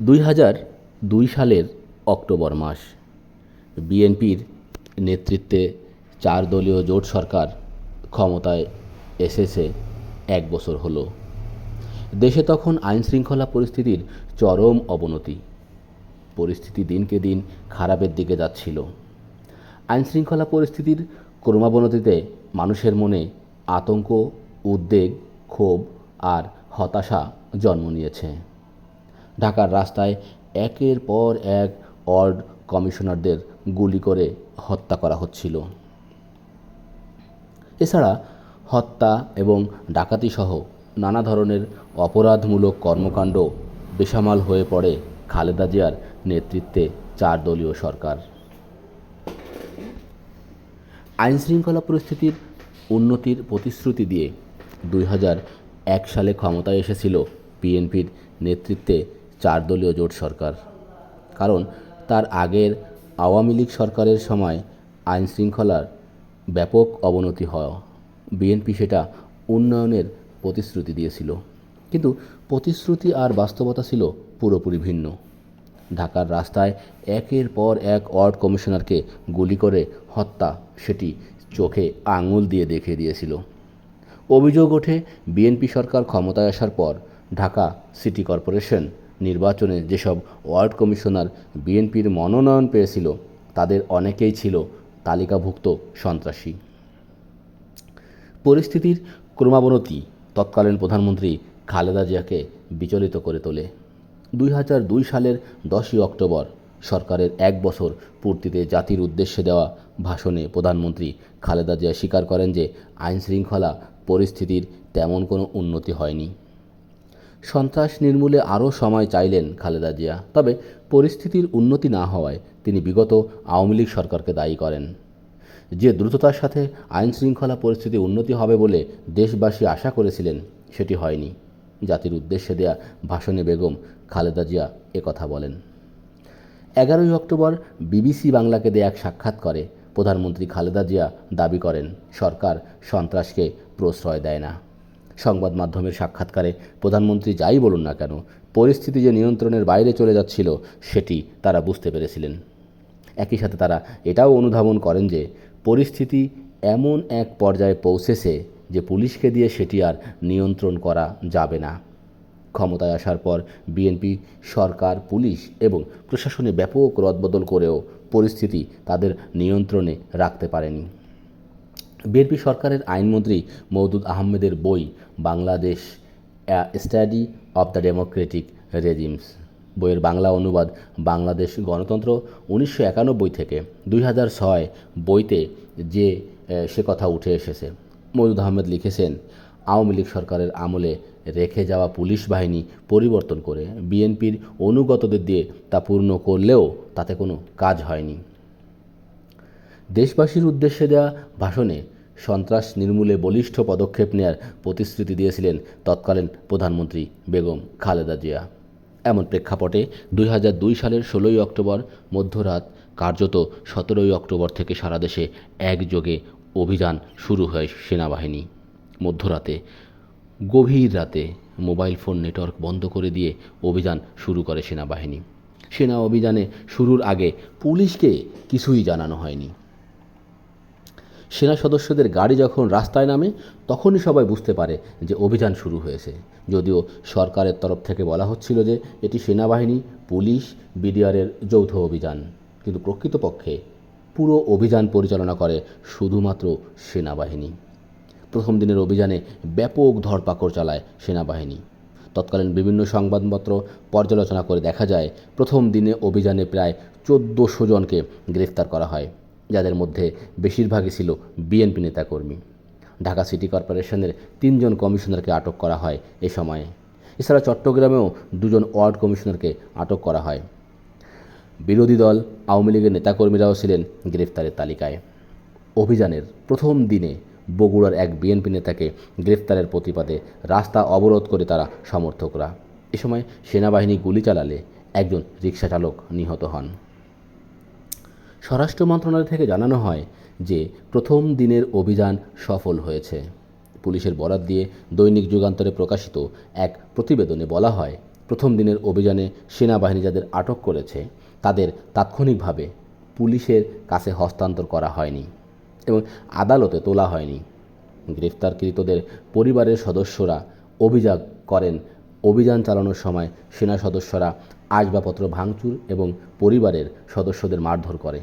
দুই হাজার দুই সালের অক্টোবর মাস। বিএনপির নেতৃত্বে চার দলীয় জোট সরকার ক্ষমতায় এসেছে এক বছর হলো। দেশে তখন আইন শৃঙ্খলা পরিস্থিতির চরম অবনতি। পরিস্থিতি দিনকে দিন খারাপের দিকে যাচ্ছিল। আইন শৃঙ্খলা পরিস্থিতির ক্রমাবনতিতে মানুষের মনে আতঙ্ক, উদ্বেগ, ক্ষোভ আর হতাশা জন্ম নিয়েছে। ঢাকার রাস্তায় একের পর এক ওয়ার্ড কমিশনারদের গুলি করে হত্যা করা হচ্ছিল। এছাড়া হত্যা এবং ডাকাতি সহ নানা ধরনের অপরাধমূলক কর্মকাণ্ড বেসামাল হয়ে পড়ে খালেদা জিয়ার নেতৃত্বে চার দলীয় সরকার। আইন শৃঙ্খলা পরিস্থিতির উন্নতির প্রতিশ্রুতি দিয়ে দুই হাজার এক সালে ক্ষমতায় এসেছিল বিএনপির নেতৃত্বে চার দলীয় জোট সরকার। কারণ তার আগের আওয়ামী লীগ সরকারের সময় আইন শৃঙ্খলার ব্যাপক অবনতি হয় বিএনপি সেটা উন্নয়নের প্রতিশ্রুতি দিয়েছিল। কিন্তু প্রতিশ্রুতি আর বাস্তবতা ছিল পুরোপুরি ভিন্ন। ঢাকার রাস্তায় একের পর এক ওয়ার্ড কমিশনারকে গুলি করে হত্যা সেটি চোখে আঙুল দিয়ে দেখিয়ে দিয়েছিল। অভিযোগ ওঠে, বিএনপি সরকার ক্ষমতায় আসার পর ঢাকা সিটি কর্পোরেশন নির্বাচনে যেসব ওয়ার্ড কমিশনার বিএনপির মনোনয়ন পেয়েছিল, তাদের অনেকেই ছিল তালিকাভুক্ত সন্ত্রাসী। পরিস্থিতির ক্রমাবনতি তৎকালীন প্রধানমন্ত্রী খালেদা জিয়াকে বিচলিত করে তোলে। দুই হাজার দুই সালের দশই অক্টোবর সরকারের এক বছর পূর্তিতে জাতির উদ্দেশ্যে দেওয়া ভাষণে প্রধানমন্ত্রী খালেদা জিয়া স্বীকার করেন যে আইনশৃঙ্খলা পরিস্থিতির তেমন কোনো উন্নতি হয়নি। সন্ত্রাস নির্মূলে আরও সময় চাইলেন খালেদা জিয়া। তবে পরিস্থিতির উন্নতি না হওয়ায় তিনি বিগত আওয়ামী লীগ সরকারকে দায়ী করেন। যে দ্রুততার সাথে আইন শৃঙ্খলা পরিস্থিতি উন্নতি হবে বলে দেশবাসী আশা করেছিলেন, সেটি হয়নি। জাতির উদ্দেশ্যে দেয়া ভাষণে বেগম খালেদা জিয়া একথা বলেন। এগারোই অক্টোবর বিবিসি বাংলাকে দেয়া এক সাক্ষাৎ করে প্রধানমন্ত্রী খালেদা জিয়া দাবি করেন, সরকার সন্ত্রাসকে প্রশ্রয় দেয় না। সংবাদ মাধ্যমের সাক্ষাৎকারে প্রধানমন্ত্রী যাই বলুন না কেন, পরিস্থিতি যে নিয়ন্ত্রণের বাইরে চলে যাচ্ছিল, সেটি তারা বুঝতে পেরেছিলেন। একই সাথে তারা এটাও অনুধাবন করেন যে, পরিস্থিতি এমন এক পর্যায়ে পৌঁছেছে যে পুলিশকে দিয়ে সেটি আর নিয়ন্ত্রণ করা যাবে না। ক্ষমতায় আসার পর বিএনপি, সরকার, পুলিশ এবং প্রশাসনে ব্যাপক রদবদল করেও পরিস্থিতি তাদের নিয়ন্ত্রণে রাখতে পারেনি। বিএনপি সরকারের আইনমন্ত্রী মওদুদ আহমেদের বই Bangladesh study of the democratic regimes. বইয়ের বাংলা অনুবাদ বাংলাদেশ গণতন্ত্র উনিশশো একানব্বই থেকে দুই হাজার ছয় বইতে যে সে কথা উঠে এসেছে। মওদুদ আহমেদ লিখেছেন, আওয়ামী লীগ সরকারের আমলে রেখে যাওয়া পুলিশ বাহিনী পরিবর্তন করে বিএনপির অনুগতদের দিয়ে তা পূর্ণ করলেও তাতে কোনো কাজ হয়নি। দেশবাসীর উদ্দেশ্যে দেওয়া ভাষণে সন্ত্রাস নির্মূলে বলিষ্ঠ পদক্ষেপ নেয়ার প্রতিশ্রুতি দিয়েছিলেন তৎকালীন প্রধানমন্ত্রী বেগম খালেদা জিয়া। এমন প্রেক্ষাপটে দুই হাজার দুই সালের ষোলোই অক্টোবর মধ্যরাত, কার্যত সতেরোই অক্টোবর থেকে সারা দেশে একযোগে অভিযান শুরু হয় সেনাবাহিনী। মধ্যরাতে, গভীর রাতে মোবাইল ফোন নেটওয়ার্ক বন্ধ করে দিয়ে অভিযান শুরু করে সেনাবাহিনী। সেনা অভিযানে শুরুর আগে পুলিশকে কিছুই জানানো হয়নি। সেনা সদস্যদের গাড়ি যখন রাস্তায় নামে, তখনই সবাই বুঝতে পারে যে অভিযান শুরু হয়েছে। যদিও সরকারের তরফ থেকে বলা হচ্ছিল যে এটি সেনাবাহিনী, পুলিশ, বিডিআরের যৌথ অভিযান। কিন্তু প্রকৃতপক্ষে পুরো অভিযান পরিচালনা করে শুধুমাত্র সেনাবাহিনী। প্রথম দিনের অভিযানে ব্যাপক ধরপাকড় চালায় সেনাবাহিনী। তৎকালীন বিভিন্ন সংবাদপত্র পর্যালোচনা করে দেখা যায়, প্রথম দিনে অভিযানে প্রায় চোদ্দোশো জনকে গ্রেফতার করা হয়। যাদের মধ্যে বেশিরভাগই ছিল বিএনপি নেতাকর্মী। ঢাকা সিটি কর্পোরেশনের তিনজন কমিশনারকে আটক করা হয় এ সময়ে। এছাড়া চট্টগ্রামেও দুজন ওয়ার্ড কমিশনারকে আটক করা হয়। বিরোধী দল, আওয়ামী লীগের নেতাকর্মীরাও ছিলেন গ্রেফতারের তালিকায়। অভিযানের প্রথম দিনে বগুড়ার এক বিএনপি নেতাকে গ্রেফতারের প্রতিবাদে রাস্তা অবরোধ করে তারা সমর্থকরা। এ সময় সেনাবাহিনী গুলি চালালে একজন রিকশা চালক নিহত হন। স্বরাষ্ট্র মন্ত্রণালয় থেকে জানানো হয় যে প্রথম দিনের অভিযান সফল হয়েছে। পুলিশের বরাত দিয়ে দৈনিক যুগান্তরে প্রকাশিত এক প্রতিবেদনে বলা হয়, প্রথম দিনের অভিযানে সেনাবাহিনী যাদের আটক করেছে, তাদের তাৎক্ষণিকভাবে পুলিশের কাছে হস্তান্তর করা হয়নি এবং আদালতে তোলা হয়নি। গ্রেফতারকৃতদের পরিবারের সদস্যরা অভিযোগ করেন। অভিযান চালানোর সময় সেনা সদস্যরা আসবাবপত্র ভাঙচুর এবং পরিবারের সদস্যদের মারধর করে।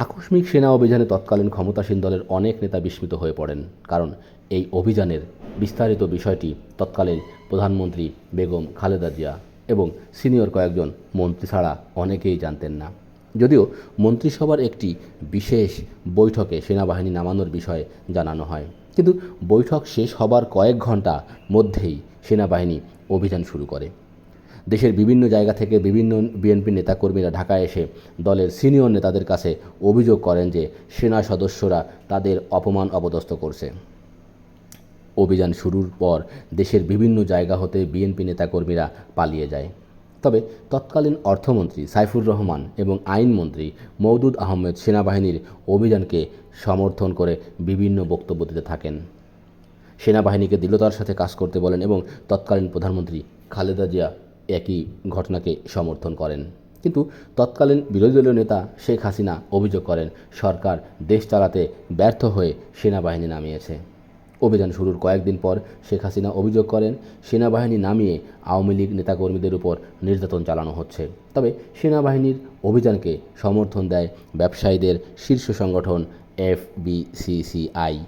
আকস্মিক সেনা অভিযানে তৎকালীন ক্ষমতাসীন দলের অনেক নেতা বিস্মিত হয়ে পড়েন, কারণ এই অভিযানের বিস্তারিত বিষয়টি তৎকালীন প্রধানমন্ত্রী বেগম খালেদা জিয়া এবং সিনিয়র কয়েকজন মন্ত্রী ছাড়া অনেকেই জানতেন না। যদিও মন্ত্রিসভার একটি বিশেষ বৈঠকে সেনাবাহিনী নামানোর বিষয়ে জানানো হয়, কিন্তু বৈঠক শেষ হবার কয়েক ঘণ্টা মধ্যেই সেনাবাহিনী অভিযান শুরু করে। দেশের বিভিন্ন জায়গা থেকে বিভিন্ন বিএনপি নেতাকর্মীরা ঢাকায় এসে দলের সিনিয়র নেতাদের কাছে অভিযোগ করেন যে সেনা সদস্যরা তাদের অপমান অপদস্থ করছে। অভিযান শুরুর পর দেশের বিভিন্ন জায়গা হতে বিএনপি নেতাকর্মীরা পালিয়ে যায়। তবে তৎকালীন অর্থমন্ত্রী সাইফুর রহমান এবং আইনমন্ত্রী মওদুদ আহমেদ সেনাবাহিনীর অভিযানকে সমর্থন করে বিভিন্ন বক্তব্য দিতে থাকেন। সেনাবাহিনীকে দৃঢ়তার সাথে কাজ করতে বলেন এবং তৎকালীন প্রধানমন্ত্রী খালেদা জিয়া একই ঘটনাকে সমর্থন করেন। কিন্তু তৎকালীন বিরোধী দলীয় নেতা শেখ হাসিনা অভিযোগ করেন, সরকার দেশ চালাতে ব্যর্থ হয়ে সেনাবাহিনী নামিয়েছে। অভিযান শুরুর কয়েকদিন পর শেখ হাসিনা অভিযোগ করেন, সেনাবাহিনী নামিয়ে আওয়ামী লীগ নেতাকর্মীদের উপর নির্যাতন চালানো হচ্ছে। তবে সেনাবাহিনীর অভিযানকে সমর্থন দেয় ব্যবসায়ীদের শীর্ষ সংগঠন এফবিসিসিআই।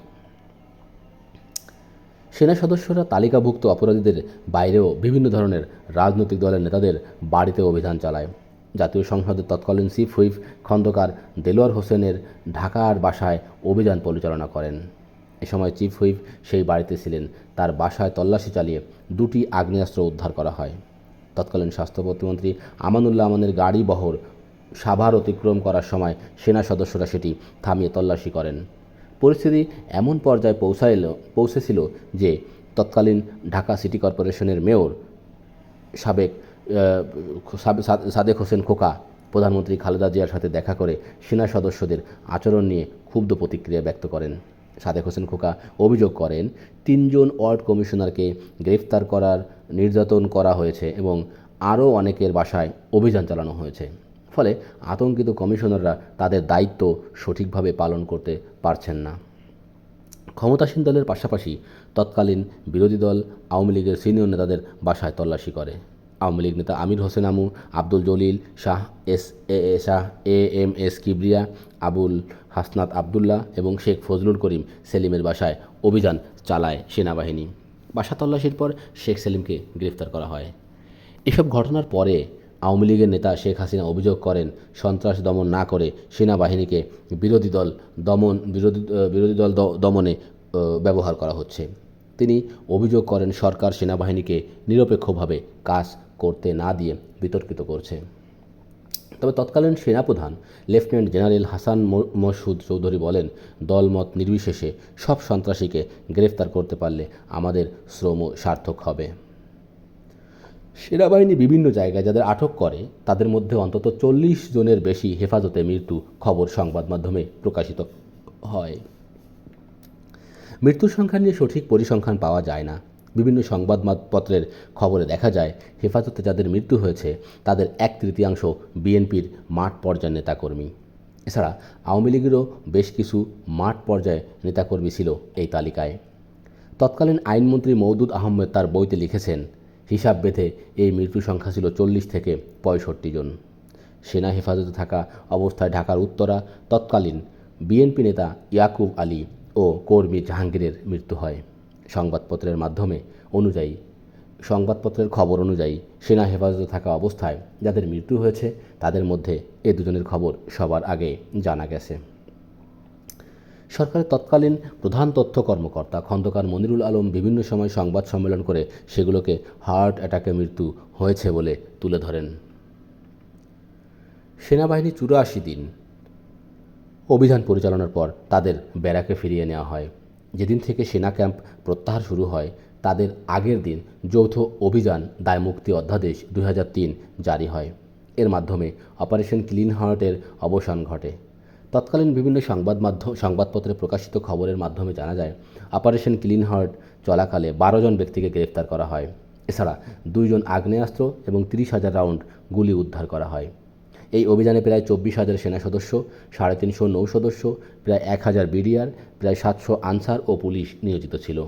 সেনা সদস্যরা তালিকাভুক্ত অপরাধীদের বাইরেও বিভিন্ন ধরনের রাজনৈতিক দলের নেতাদের বাড়িতে অভিযান চালায়। জাতীয় সংসদের তৎকালীন চিফ হুইপ খন্দকার দেলোয়ার হোসেনের ঢাকার বাসায় অভিযান পরিচালনা করেন। এ সময় চিফ হুইপ সেই বাড়িতে ছিলেন। তার বাসায় তল্লাশি চালিয়ে দুটি আগ্নেয়াস্ত্র উদ্ধার করা হয়। তৎকালীন স্বাস্থ্য প্রতিমন্ত্রী আমানুল্লাহ আমানের গাড়ি বহর সাভার অতিক্রম করার সময় সেনা সদস্যরা সেটি থামিয়ে তল্লাশি করেন। পরিস্থিতি এমন পর্যায়ে পৌঁছাইল, পৌঁছেছিল যে তৎকালীন ঢাকা সিটি কর্পোরেশনের মেয়র সাবেক সাদেক হোসেন খোকা, প্রধানমন্ত্রী খালেদা জিয়ার সাথে দেখা করে সেনা সদস্যদের আচরণ নিয়ে ক্ষুব্ধ প্রতিক্রিয়া ব্যক্ত করেন। সাদেক হোসেন খোকা অভিযোগ করেন, তিনজন ওয়ার্ড কমিশনারকে গ্রেফতার করার নির্যাতন করা হয়েছে এবং আরও অনেকের বাসায় অভিযান চালানো হয়েছে। ফলে আতঙ্কিত কমিশনাররা তাদের দায়িত্ব সঠিকভাবে পালন করতে পারছেন না। ক্ষমতাসীন দলের পাশাপাশি তৎকালীন বিরোধী দল আওয়ামী লীগের সিনিয়র নেতাদের বাসায় তল্লাশি করে। আওয়ামী লীগ নেতা Amir Hossain Amu, Abdul Jalil Shah, S A Shah, A M S Kibria, Abul Hasnat Abdullah এবং শেখ ফজলুল করিম সেলিমের বাসায় অভিযান চালায় সেনাবাহিনী। বাসা তল্লাশির পর শেখ সেলিমকে গ্রেফতার করা হয়। এসব ঘটনার পরে আওয়ামী লীগের নেতা শেখ হাসিনা অভিযোগ করেন, সন্ত্রাস দমন না করে সেনাবাহিনীকে বিরোধী দল দমন, বিরোধী বিরোধী দল দমনে ব্যবহার করা হচ্ছে। তিনি অভিযোগ করেন, সরকার সেনাবাহিনীকে নিরপেক্ষভাবে কাজ করতে না দিয়ে বিতর্কিত করছে। তবে তৎকালীন সেনাপ্রধান লেফটেন্যান্ট জেনারেল হাসান মসুদ চৌধুরী বলেন, দলমত নির্বিশেষে সব সন্ত্রাসীকে গ্রেফতার করতে পারলে আমাদের শ্রম সার্থক হবে। সেনাবাহিনী বিভিন্ন জায়গায় যাদের আটক করে, তাদের মধ্যে অন্তত চল্লিশ জনের বেশি হেফাজতে মৃত্যু খবর সংবাদ মাধ্যমে প্রকাশিত হয়। মৃত্যুর সংখ্যা নিয়ে সঠিক পরিসংখ্যান পাওয়া যায় না। বিভিন্ন সংবাদপত্রের খবরে দেখা যায়, হেফাজতে যাদের মৃত্যু হয়েছে, তাদের এক তৃতীয়াংশ বিএনপির মাঠ পর্যায়ের নেতাকর্মী। এছাড়া আওয়ামী লীগেরও বেশ কিছু মাঠ পর্যায়ে নেতাকর্মী ছিল এই তালিকায়। তৎকালীন আইনমন্ত্রী মওদুদ আহমেদ তার বইতে লিখেছেন হিসাব বেঁধে এই মৃত্যু সংখ্যা ছিল চল্লিশ থেকে পঁয়ষট্টি জন। সেনা হেফাজতে থাকা অবস্থায় ঢাকার উত্তরা তৎকালীন বিএনপি নেতা ইয়াকুব আলী ও কর্মী জাহাঙ্গীরের মৃত্যু হয়। সংবাদপত্রের মাধ্যমে অনুযায়ী, সংবাদপত্রের খবর অনুযায়ী সেনা হেফাজতে থাকা অবস্থায় যাদের মৃত্যু হয়েছে তাদের মধ্যে এ দুজনের খবর সবার আগে জানা গেছে। সরকারের তৎকালীন প্রধান তথ্য কর্মকর্তা খন্দকার মনিরুল আলম বিভিন্ন সময় সংবাদ সম্মেলন করে সেগুলোকে হার্ট অ্যাটাকে মৃত্যু হয়েছে বলে তুলে ধরেন। সেনাবাহিনী চুরাশি দিন অভিযান পরিচালনার পর তাদের ব্যারাকে ফিরিয়ে নেওয়া হয়। যেদিন থেকে সেনা ক্যাম্প প্রত্যাহার শুরু হয়, তাদের আগের দিন যৌথ অভিযান দায়মুক্তি অধ্যাদেশ দুই হাজার তিন জারি হয়। এর মাধ্যমে অপারেশন ক্লিন হার্টের অবসান ঘটে। তৎকালীন বিভিন্ন সংবাদ মাধ্যম, সংবাদপত্রে প্রকাশিত খবরের মাধ্যমে জানা যায়, অপারেশন ক্লিন হার্ট চলাকালে বারো জন ব্যক্তিকে গ্রেফতার করা হয়। এছাড়া দুইজন আগ্নেয়াস্ত্র এবং তিরিশ হাজার রাউন্ড গুলি উদ্ধার করা হয়। এই অভিযানে প্রায় চব্বিশ হাজার সেনা সদস্য, সাড়ে তিনশো নৌ সদস্য, প্রায় এক হাজার বিডিআর, প্রায় সাতশো আনসার ও পুলিশ নিয়োজিত ছিল।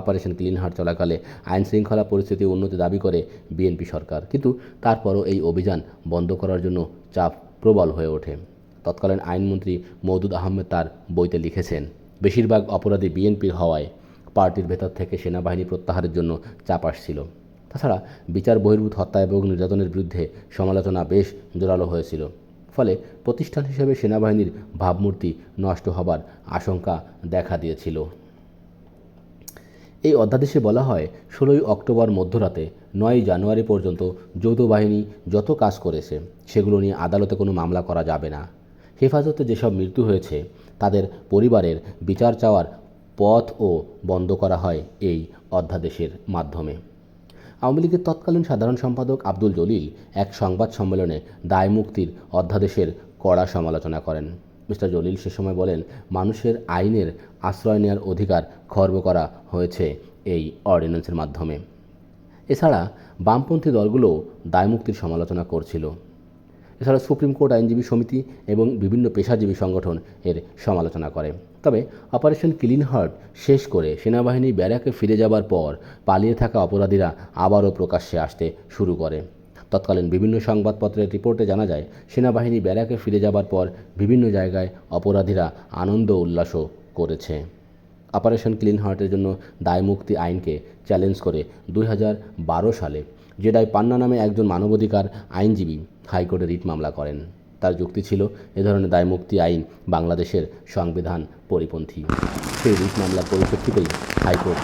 অপারেশন ক্লিন হার্ট চলাকালে আইন শৃঙ্খলা পরিস্থিতি উন্নতি দাবি করে বিএনপি সরকার। কিন্তু তারপরও এই অভিযান বন্ধ করার জন্য চাপ প্রবল হয়ে ওঠে। তৎকালীন আইনমন্ত্রী মওদুদ আহমেদ তার বইতে লিখেছেন, বেশিরভাগ অপরাধী বিএনপির হওয়ায় পার্টির ভেতর থেকে সেনাবাহিনী প্রত্যাহারের জন্য চাপ আসছিল। তাছাড়া বিচার, বহির্ভূত হত্যা এবং নির্যাতনের বিরুদ্ধে সমালোচনা বেশ জোরালো হয়েছিল। ফলে প্রতিষ্ঠান হিসেবে সেনাবাহিনীর ভাবমূর্তি নষ্ট হবার আশঙ্কা দেখা দিয়েছিল। এই অধ্যাদেশে বলা হয়, ষোলোই অক্টোবর মধ্যরাতে নয় জানুয়ারি পর্যন্ত যৌথ বাহিনী যত কাজ করেছে, সেগুলো নিয়ে আদালতে কোনো মামলা করা যাবে না। হেফাজতে যেসব মৃত্যু হয়েছে, তাদের পরিবারের বিচার চাওয়ার পথও বন্ধ করা হয় এই অধ্যাদেশের মাধ্যমে। আওয়ামী লীগের তৎকালীন সাধারণ সম্পাদক আব্দুল জলিল এক সংবাদ সম্মেলনে দায় মুক্তির অধ্যাদেশের কড়া সমালোচনা করেন। মিস্টার জলিল সে সময় বলেন, মানুষের আইনের আশ্রয় নেওয়ার অধিকার খর্ব করা হয়েছে এই অর্ডিন্যান্সের মাধ্যমে। এছাড়া বামপন্থী দলগুলো দায়মুক্তির সমালোচনা করছিল। এছাড়া সুপ্রিম কোর্ট আইনজীবী সমিতি এবং বিভিন্ন পেশাজীবী সংগঠন এর সমালোচনা করে। তবে অপারেশন ক্লিন হার্ট শেষ করে সেনাবাহিনী ব্যারাকে ফিরে যাবার পর পালিয়ে থাকা অপরাধীরা আবারও প্রকাশ্যে আসতে শুরু করে। তৎকালীন বিভিন্ন সংবাদপত্রের রিপোর্টে জানা যায়, সেনাবাহিনী ব্যারাকে ফিরে যাবার পর বিভিন্ন জায়গায় অপরাধীরা আনন্দ উল্লাসও করেছে। অপারেশন ক্লিন হার্টের জন্য দায়মুক্তি আইনকে চ্যালেঞ্জ করে দুই হাজার বারো সালে জেডাই পান্না নামে একজন মানবাধিকার আইনজীবী হাইকোর্টে রিট মামলা করেন। তার যুক্তি ছিল, এ ধরনের দায়মুক্তি আইন বাংলাদেশের সংবিধান পরিপন্থী। সেই রিট মামলার পরিপ্রেক্ষিতেই হাইকোর্ট